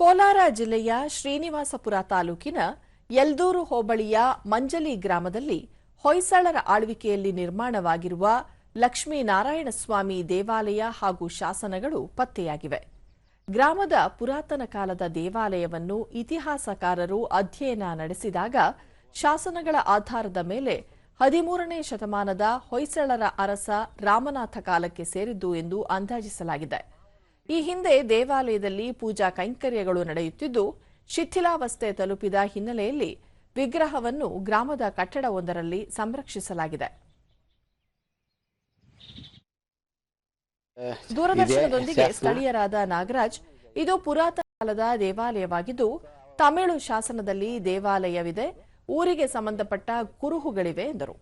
ಕೋಲಾರ ಜಿಲ್ಲೆಯ ಶ್ರೀನಿವಾಸಪುರ ತಾಲೂಕಿನ ಯಲ್ದೂರು ಹೋಬಳಿಯ ಮಂಜಲಿ ಗ್ರಾಮದಲ್ಲಿ ಹೊಯ್ಸಳರ ಆಳ್ವಿಕೆಯಲ್ಲಿ ನಿರ್ಮಾಣವಾಗಿರುವ ಲಕ್ಷ್ಮೀನಾರಾಯಣಸ್ವಾಮಿ ದೇವಾಲಯ ಹಾಗೂ ಶಾಸನಗಳು ಪತ್ತೆಯಾಗಿವೆ. ಗ್ರಾಮದ ಪುರಾತನ ಕಾಲದ ದೇವಾಲಯವನ್ನು ಇತಿಹಾಸಕಾರರು ಅಧ್ಯಯನ ನಡೆಸಿದಾಗ ಶಾಸನಗಳ ಆಧಾರದ ಮೇಲೆ ಹದಿಮೂರನೇ ಶತಮಾನದ ಹೊಯ್ಸಳರ ಅರಸ ರಾಮನಾಥ ಕಾಲಕ್ಕೆ ಸೇರಿದ್ದು ಎಂದು ಅಂದಾಜಿಸಲಾಗಿದೆ. ಈ ಹಿಂದೆ ದೇವಾಲಯದಲ್ಲಿ ಪೂಜಾ ಕೈಂಕರ್ಯಗಳು ನಡೆಯುತ್ತಿದ್ದು ಶಿಥಿಲಾವಸ್ಥೆ ತಲುಪಿದ ಹಿನ್ನೆಲೆಯಲ್ಲಿ ವಿಗ್ರಹವನ್ನು ಗ್ರಾಮದ ಕಟ್ಟಡವೊಂದರಲ್ಲಿ ಸಂರಕ್ಷಿಸಲಾಗಿದೆ. ದೂರದರ್ಶನದೊಂದಿಗೆ ಸ್ಥಳೀಯರಾದ ನಾಗರಾಜ್ ಇದು ಪುರಾತನ ಕಾಲದ ದೇವಾಲಯವಾಗಿದ್ದು ತಮಿಳು ಶಾಸನದಲ್ಲಿ ದೇವಾಲಯವಿದೆ ಊರಿಗೆ ಸಂಬಂಧಪಟ್ಟ ಕುರುಹುಗಳಿವೆ ಎಂದರು.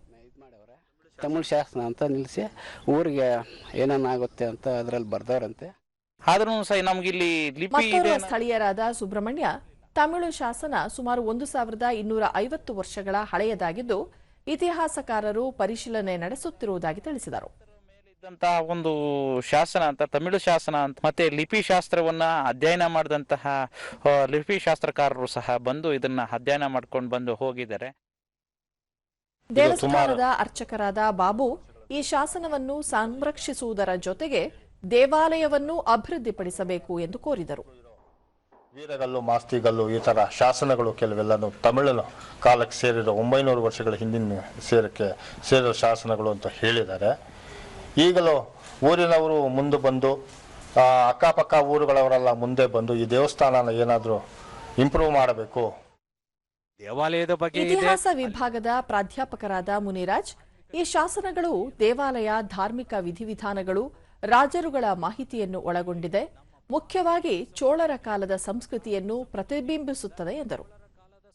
ತಮಿಳು ಶಾಸನ ಅಂತ ನಿಲ್ಲಿಸಿ ಊರಿಗೆ ಏನೇನಾಗುತ್ತೆ ಅಂತ ಅದರಲ್ಲಿ ಬರ್ದವ್ರಂತೆ. ಆದ್ರೂ ಸಹ ನಮ್ಗಿಲ್ಲಿ ಲಿಪಿ ಇದೆ ಸ್ಥಳೀಯರಾದ ಸುಬ್ರಹ್ಮಣ್ಯ ತಮಿಳು ಶಾಸನ ಸುಮಾರು ಒಂದು ಸಾವಿರದ ಇನ್ನೂರ ಐವತ್ತು ವರ್ಷಗಳ ಹಳೆಯದಾಗಿದ್ದು ಇತಿಹಾಸಕಾರರು ಪರಿಶೀಲನೆ ನಡೆಸುತ್ತಿರುವುದಾಗಿ ತಿಳಿಸಿದರು. ಒಂದು ಶಾಸನ ಅಂತ ತಮಿಳು ಶಾಸನ ಅಂತ ಮತ್ತೆ ಲಿಪಿ ಶಾಸ್ತ್ರವನ್ನ ಅಧ್ಯಯನ ಮಾಡಿದಂತಹ ಲಿಪಿ ಶಾಸ್ತ್ರಕಾರರು ಸಹ ಬಂದು ಇದನ್ನ ಅಧ್ಯಯನ ಮಾಡ್ಕೊಂಡು ಬಂದು ಹೋಗಿದ್ದಾರೆ. ದೇವಸ್ಥಾನದ ಅರ್ಚಕರಾದ ಬಾಬು ಈ ಶಾಸನವನ್ನು ಸಂರಕ್ಷಿಸುವುದರ ಜೊತೆಗೆ ದೇವಾಲಯವನ್ನು ಅಭಿವೃದ್ಧಿಪಡಿಸಬೇಕು ಎಂದು ಕೋರಿದರು. ವೀರಗಲ್ಲು ಮಾಸ್ತಿಗಲ್ಲು ಈ ತರ ಶಾಸನಗಳು ಕೆಲವೆಲ್ಲನು ತಮಿಳಿನ ಕಾಲಕ್ಕೆ ಸೇರಿರೋ ಒಂಬೈನೂರು ವರ್ಷಗಳ ಹಿಂದಿನ ಸೇರಕ್ಕೆ ಸೇರಿರೋ ಶಾಸನಗಳು ಅಂತ ಹೇಳಿದ್ದಾರೆ. ಈಗಲೂ ಊರಿನವರು ಮುಂದೆ ಬಂದು ಆ, ಅಕ್ಕಪಕ್ಕ ಊರುಗಳವರೆಲ್ಲ ಮುಂದೆ ಬಂದು ಈ ದೇವಸ್ಥಾನನ ಏನಾದರೂ ಇಂಪ್ರೂವ್ ಮಾಡಬೇಕು. ದೇವಾಲಯದ ಬಗ್ಗೆ ಇತಿಹಾಸ ವಿಭಾಗದ ಪ್ರಾಧ್ಯಾಪಕರಾದ ಮುನಿರಾಜ್ ಈ ಶಾಸನಗಳು ದೇವಾಲಯ ಧಾರ್ಮಿಕ ವಿಧಿವಿಧಾನಗಳು ರಾಜರುಗಳ ಮಾಹಿತಿಯನ್ನು ಒಳಗೊಂಡಿದೆ. ಮುಖ್ಯವಾಗಿ ಚೋಳರ ಕಾಲದ ಸಂಸ್ಕೃತಿಯನ್ನು ಪ್ರತಿಬಿಂಬಿಸುತ್ತದೆ ಎಂದರು.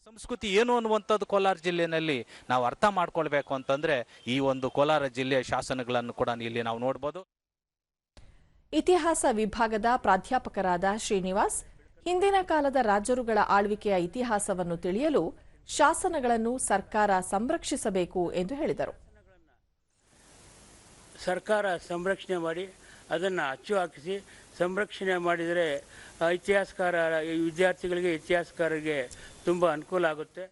ಸಂಸ್ಕೃತಿ ಏನು ಅನ್ನುವಂಥದ್ದು ಕೋಲಾರ ಜಿಲ್ಲೆಯಲ್ಲಿ ನಾವು ಅರ್ಥ ಮಾಡ್ಕೊಳ್ಬೇಕು ಅಂತಂದ್ರೆ ಈ ಒಂದು ಕೋಲಾರ ಜಿಲ್ಲೆಯ ಶಾಸನಗಳನ್ನು ಕೂಡ ಇಲ್ಲಿ ನಾವು ನೋಡಬಹುದು ಇತಿಹಾಸ ವಿಭಾಗದ ಪ್ರಾಧ್ಯಾಪಕರಾದ ಶ್ರೀನಿವಾಸ್ ಹಿಂದಿನ ಕಾಲದ ರಾಜರುಗಳ ಆಳ್ವಿಕೆಯ ಇತಿಹಾಸವನ್ನು ತಿಳಿಯಲು ಶಾಸನಗಳನ್ನು ಸರ್ಕಾರ ಸಂರಕ್ಷಿಸಬೇಕು ಎಂದು ಹೇಳಿದರು. ಸರ್ಕಾರ ಸಂರಕ್ಷಣೆ ಮಾಡಿ ಅದನ್ನು ಅಚ್ಚು ಹಾಕಿಸಿ ಸಂರಕ್ಷಣೆ ಮಾಡಿದರೆ ಇತಿಹಾಸಕಾರ ವಿದ್ಯಾರ್ಥಿಗಳಿಗೆ ಇತಿಹಾಸಕಾರರಿಗೆ ತುಂಬ ಅನುಕೂಲ ಆಗುತ್ತೆ.